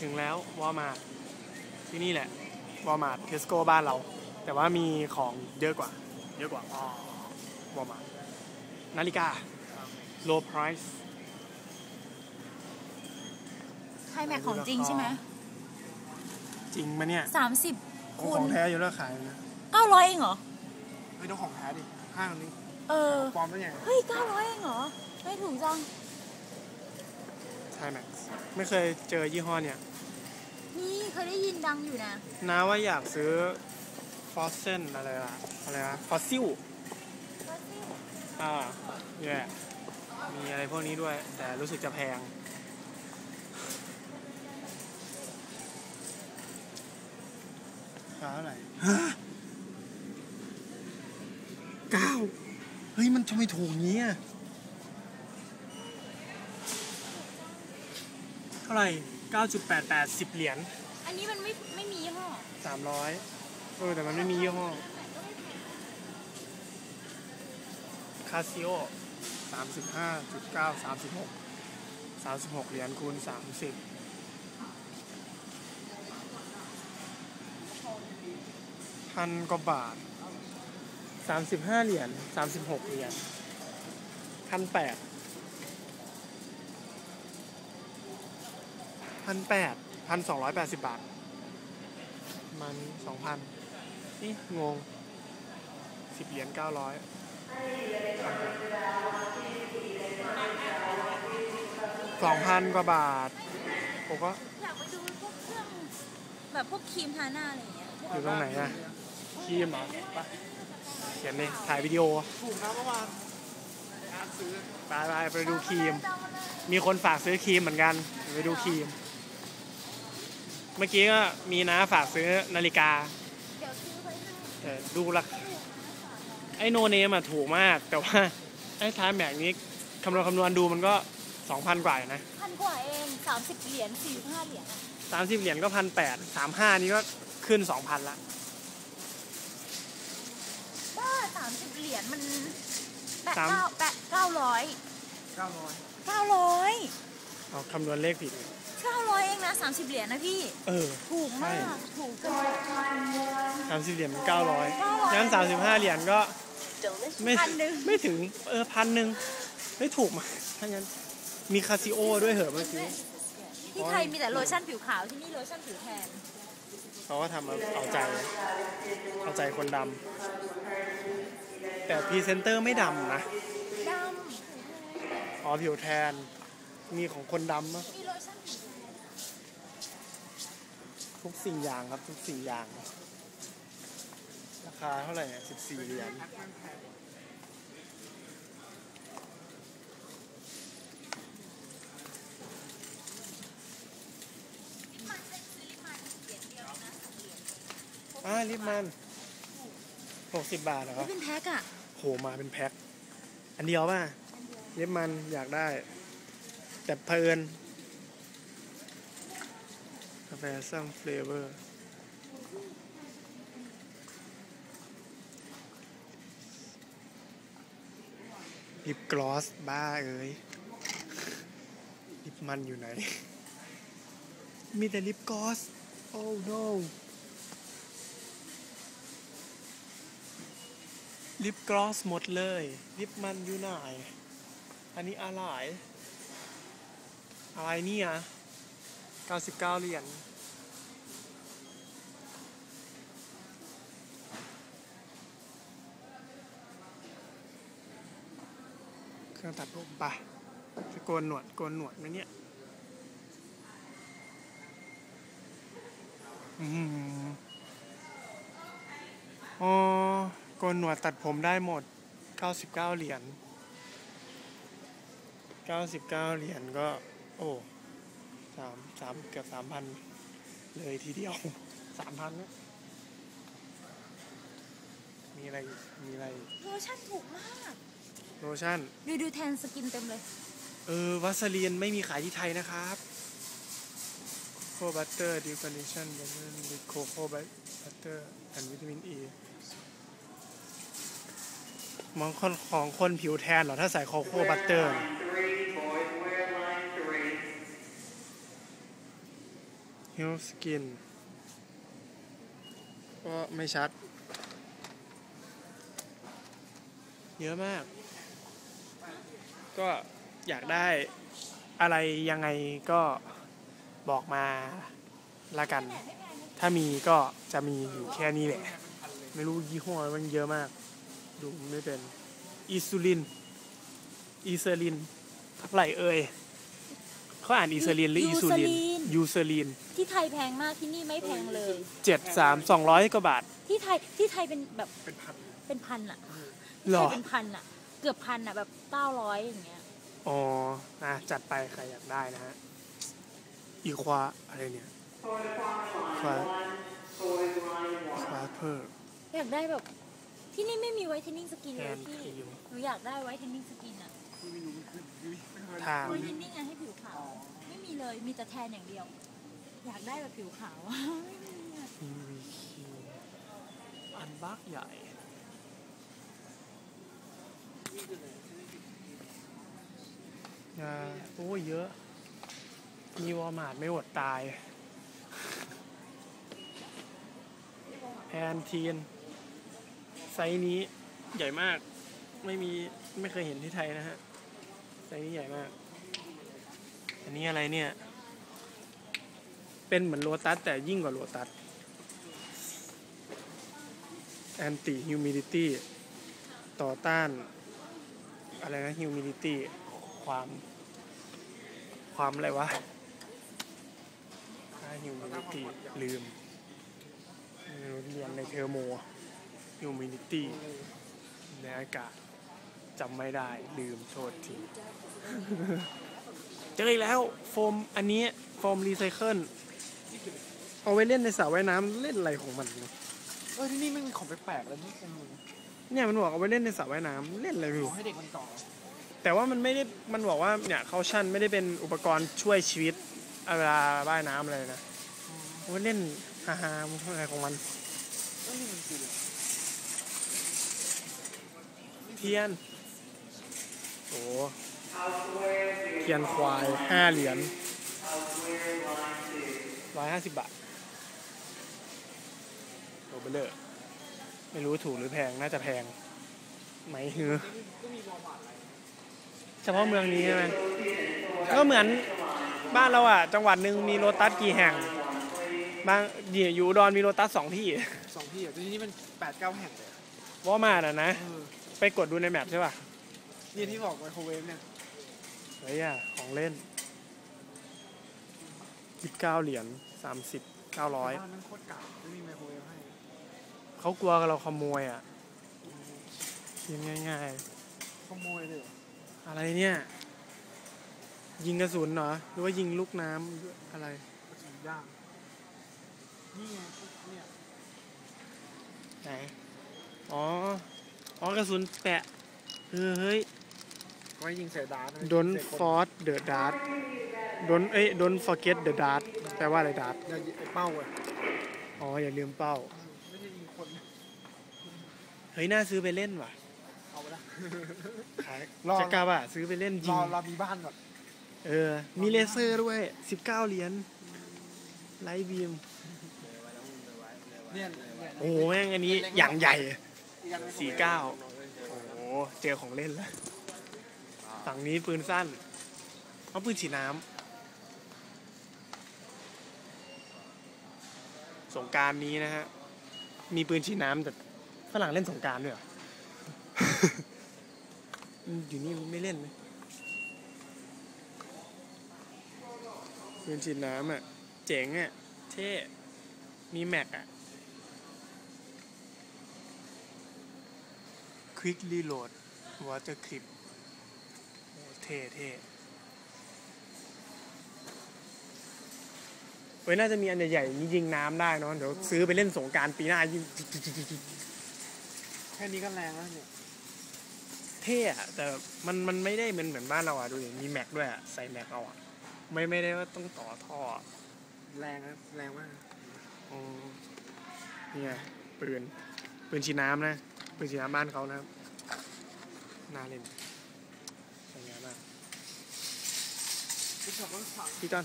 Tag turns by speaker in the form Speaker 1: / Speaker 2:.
Speaker 1: ถึงแล้ววอลมาร์ทที่นี่แหละวอลมาร์ทเทสโก้บ้านเรา แต่ว่ามีของเยอะกว่า เยอะกว่าอ๋อวอลมาร์ทนาฬิกา low price
Speaker 2: ไฮแม็กของจริงใช่ไหม
Speaker 1: จริงมะเนี่ย
Speaker 2: สามสิบ
Speaker 1: ของ
Speaker 2: คู
Speaker 1: ข
Speaker 2: ณ
Speaker 1: องแท้อยู่แล้วขายนะ
Speaker 2: เก้าร้อยเองเหรอ
Speaker 1: เฮ้ยต้องของแท้ดิห้างนี้
Speaker 2: เออ
Speaker 1: ปลอมได้ยังไง
Speaker 2: เฮ้ยเก้าร้อยเองเหรอ ไม่ถูกจัง
Speaker 1: ไทแม็กซ์ไม่เคยเจอยี่ห้อเนี่ย
Speaker 2: นี่เคยได้ยินดังอยู่นะ
Speaker 1: น้าว่าอยากซื้อฟอสเซนอะไรอะอะไรนะฟอสซิลอ่าเนี่ยมีอะไรพวกนี้ด้วย แต่รู้สึกจะแพง ราคาเท่าไหร่เก้าเฮ้ย มันทำไมถูกงี้อะเท่าไหร่ เก้าจุดแปดแปดสิบเหรียญ
Speaker 2: อันนี้มันไม่ไม่มียี่ห้อ
Speaker 1: สามร้อยเออ แต่มันไม่มียี่ห้อคาซิโอสามสิบห้าจุดเก้าสามสิบหกสามสิบหกเหรียญคูณสามสิบพันกว่าบาทสามสิบห้าเหรียญสามสิบหกเหรียญพันแปด พันแปดพันสองร้อยแปดสิบบาท มันสองพันนี่งงสิบเหรียญเก้าร้อยสองพันกว่าบาทผมก็
Speaker 2: อยากไปดูพวกเครื่องแบบพวกครีมทาหน้าอะไรอย่างเงี้ย
Speaker 1: อยู่ตรงไหนอะครีมเหรอไปเขียนเลยถ่ายวิดีโอ
Speaker 3: ถูกนะเมื่อวานอาร์ตซื้อ
Speaker 1: ไปไปไปดูครีม มีคนฝากซื้อครีมเหมือนกัน ไปดูครีม เมื่อกี้ก็มีน้าฝากซื้อนาฬิกา
Speaker 2: เดี๋ยวซื้อไปให้
Speaker 1: แต่ดูราคาไอ้โนเนมอะถูกมาก แต่ว่าไอ้ท้ายแม็กนี้คำนวณคำนวณดูมันก็สองพันกว่าอยู่นะ
Speaker 2: พันกว่าเองสามสิบเหรียญสี่สิบห้าเหรียญอะ
Speaker 1: สามสิบเหรียญก็พันแปดสามห้านี่ก็ขึ้นสองพันละ
Speaker 2: บ้าสามสิบเหรียญมันแปด
Speaker 1: สาม
Speaker 2: เก้าแปดเก้าร้อย
Speaker 1: เก้าร้อย
Speaker 2: เก้าร้อย
Speaker 1: เอาคำนวณเลขผิด
Speaker 2: นะสามสิบเหรียญนะพี่
Speaker 1: เออ
Speaker 2: ถูกมาก
Speaker 1: ใช่
Speaker 2: ถูกเกิน
Speaker 1: สามสิบเหรียญมันเก้าร้อย
Speaker 2: 900
Speaker 1: งั้นสามสิบห้าเหรียญก็ไม่
Speaker 2: พันหนึ่ง
Speaker 1: ไม่ถึงเออพันหนึ่งไม่ถูกมากถ้างั้นมีคาซิโอด้วยเหรอเมื่อกี้
Speaker 2: ที่ไทยมีแต่โลชั่นผิวขาวที่นี่โลชั่นผิวแทน
Speaker 1: เขาก็ทำเอาเอาใจ เอาใจคนดำแต่พรีเซนเตอร์ไม่ดำนะ
Speaker 2: ด
Speaker 1: อ๋อผิวแทนมีของคนดำนะำ
Speaker 2: มีโลชั่นผิวแทน
Speaker 1: ทุกสิ่งอย่างครับทุกสิ่งอย่าง ราคาเท่าไหร่สิบสี่เหรียญอ่าลิปมันหกสิบบาทเหรอค
Speaker 2: นี่
Speaker 1: รับ
Speaker 2: เป็นแพ็คอะ
Speaker 1: โหมาเป็นแพ็คอันเดียวป่ะลิปมันอยากได้ แต่เพลิน กาแฟซัมเฟลเวอร์ลิปกลอส บ้าเอ้ยลิปมันอยู่ไหน มีแต่ลิปกลอส โอ้ no ลิปกลอสหมดเลย ลิปมันอยู่ไหน อันนี้อะไร อะไรเนี่ย 99 เหรียญเครื่องตัดผมปะจะโกนหนวด โกนหนวดไหมเนี่ยอืมอ๋อโกนหนวดตัดผมได้หมด 99 เหรียญ 99 เหรียญก็ โอ้ สามสามเกือบสามพันเลยทีเดียวสามพันนะมีอะไรอีกมีอะไรอีก
Speaker 2: โลชั่นถูกมาก
Speaker 1: โลชั่น
Speaker 2: ดูดูแทนสกินเต็มเลย
Speaker 1: เออวัสลีนไม่มีขายที่ไทยนะครับโคบัตเตอร์ดิวคอนดิชั่นวิดโคโคบัตเตอร์แอนวิตามินอีมองคนของคนผิวแทนเหรอ ถ้าใส่โคโค่บัตเตอร์ ฮิลสกิน ก็ไม่ชัด เยอะมาก ก็อยากได้อะไรยังไงก็บอกมาละกัน ถ้ามีก็จะมีอยู่แค่นี้แหละ ไม่รู้ยี่ห้อมันเยอะมาก ดูไม่เป็นอิซูลินอีเซอรินเท่าไหร่เอ่ย เขาอ่านอีเซอรินหรืออีซูลินยูเซอริน
Speaker 2: ที่ไทยแพงมากที่นี่ไม่แพงเลย
Speaker 1: เจ็ดสามสองร้อยกว่าบาท
Speaker 2: ที่ไทยที่ไทยเป็นแบบ
Speaker 3: เป็นพัน
Speaker 2: เป็นพันอะ
Speaker 1: หรอ
Speaker 2: ที่ไทยเป็นพันอะเกือบพันอะแบบเก้าร้อยอย่างเงี้ย
Speaker 1: อ๋อนะจัดไปใครอยากได้นะฮะอีควาอะไรเนี่ยควาควาเพอร์
Speaker 2: อยากได้แบบที่นี่ไม่มีไวท์เทนนิ่งสกิน
Speaker 1: แอ
Speaker 2: เลย
Speaker 1: น
Speaker 2: พี่
Speaker 1: ครีม
Speaker 2: หนูอยากได้ไวท์เทนนิ่งสกินอะ
Speaker 3: ที่ไม่รู้มันคือยุ้ยไม่เคย
Speaker 1: ทาง
Speaker 2: ไวท์เทนนิ่งอะให้ผิวขาว ไม่มีเลยมีแต่แทนอย่างเดียว อยากได้แบบผิวขาวไม่มีอะ
Speaker 1: ทีวีคิวอันบักใหญ่ยาโอ้ยเยอะ มีวอลมาร์ทไม่อดตาย แอนทีน ไซส์นี้ใหญ่มาก ไม่มี ไม่เคยเห็นที่ไทยนะฮะ ไซส์นี้ใหญ่มาก อันนี้อะไรเนี่ย เป็นเหมือนโลตัสแต่ยิ่งกว่าโลตัส anti humidity ต่อต้าน อะไรนะ humidity ความ ความอะไรวะค่า humidity ลืม เรียนในเทอร์โม humidity ในอากาศจำไม่ได้ลืมโทษที เจออีกแล้วโฟมอันนี้โฟมรีไซเคิลเอาไว้เล่นในสระว่ายน้ำเล่นอะไรของมันเนี่ย
Speaker 3: เออที่นี่ไม่มีของแปลกๆเลยนี่เออ
Speaker 1: เนี่ยมันบอกเอาไว้เล่นในสระว่ายน้ำเล่นอะไรไม่
Speaker 3: ข
Speaker 1: รู้
Speaker 3: อให้เด็กมันเกาะ
Speaker 1: แต่ว่ามันไม่ได้มันบอกว่าเนี่ยเขาชั่นไม่ได้เป็นอุปกรณ์ช่วยชีวิตเวลาว่ายน้ำอะไรนะเอาไว้เล่นฮาฮาๆมันทำอะไรของมัน
Speaker 3: เอ้ยนี่มันคืออะไร
Speaker 1: เทียนโอ้ เทียนควายห้าเหรียญร้อยห้าสิบบาทโรเบลเลอร์ไม่รู้ถูกหรือแพง น่าจะแพง ไหมเฮือ
Speaker 3: ก็มีวอลมาร์ทอะไร
Speaker 1: เฉพาะเมืองนี้ใช่ไหมก็เหมือนบ้านเราอะ จังหวัดหนึ่งมีโรตัสกี่แห่ง บางอยู่อุดอนมีโรตัสสองที่
Speaker 3: สองที่อะที่นี่มันแปดเก้าแห่งเลยอะ
Speaker 1: ว่ามาอะนะ
Speaker 3: เออ
Speaker 1: ไปกดดูในแมปใช่ป่ะ
Speaker 3: นี่ที่บอกไมโครเวฟเนี่ย
Speaker 1: เฮ้ยอะ ของเล่นยี่สิบเก้าเหรียญสามสิบเก้าร้อย
Speaker 3: บ้านมันโคตรเก่าไม่มีไมโครเวฟให้
Speaker 1: เขากลัวเราขโมยอะยิงง่าย
Speaker 3: ขโมยเลยเหรอ
Speaker 1: ๆ อะไรเนี่ย ยิงกระสุนเหรอ หรือว่ายิงลูกน้ำอะไร
Speaker 3: กระสุนย่างนี่ไงเนี่ย
Speaker 1: ไหน อ๋อ อ๋อกระสุนแปะเออเฮ้ย
Speaker 3: ไว้ยิงใส่ดาร์ต
Speaker 1: Don't force the dart Don't เอ้ย Don't forget the dart แปลว่าอะไร dart
Speaker 3: อย่ายิงไอ้เป้าอะ
Speaker 1: อ๋อ อย่าลืมเป้า
Speaker 3: ไม่ใช่ยิงคน
Speaker 1: เฮ้ย น่าซื้อไปเล่นว่ะ
Speaker 3: เอาไปละ
Speaker 1: ขาย
Speaker 3: รอ
Speaker 1: จะกล้าป่ะซื้อไปเล่นจ
Speaker 3: ร
Speaker 1: ริ
Speaker 3: องเรามีบ้านก่อน
Speaker 1: เออ มีเลเซอร์ด้วย 19 เหรียญไลท์บีม
Speaker 3: เนี่ยเนี่ย
Speaker 1: โอ้โหแม่งอันนี้อย่างใหญ่
Speaker 3: อีกอันไมโครวฟ
Speaker 1: สี่เก้าโอ้โห เจอของเล่นแล้ว ฝั่งนี้ปืนสั้นเอาปืนฉีดน้ำสงกรารนี้นะฮะ มีปืนฉีดน้ำแต่ฝรั่งเล่นสงกรารด้วยเหรออยู่นี่ไม่เล่นเลยปืนฉีดน้ำอะ เจ๋งอะ เท่ มีแม็กอะ Quick Reload Water Clip โอ้เท่เท่เว้ยน่าจะมีอันใหญ่ๆนี้ยิงน้ำได้เนอะเดี๋ยวซื้อไปเล่นสงกรารปีหน้ายิง
Speaker 3: แค่นี้ก็แรงแล้วเนี่ย
Speaker 1: เท่อะแต่มันมันไม่ได้เหมือนเหมือนบ้านเราอะดูดิมีแม็กด้วยอะใส่แม็กเอาอะไม่ไม่ได้ว่าต้องต่อท่ออะ
Speaker 3: แรงนะแรงมาก
Speaker 1: อ๋อนี่ไงปืนปืนฉีดน้ำนะปืนฉีดน้ำบ้านเขานะครับน่าเล่น สว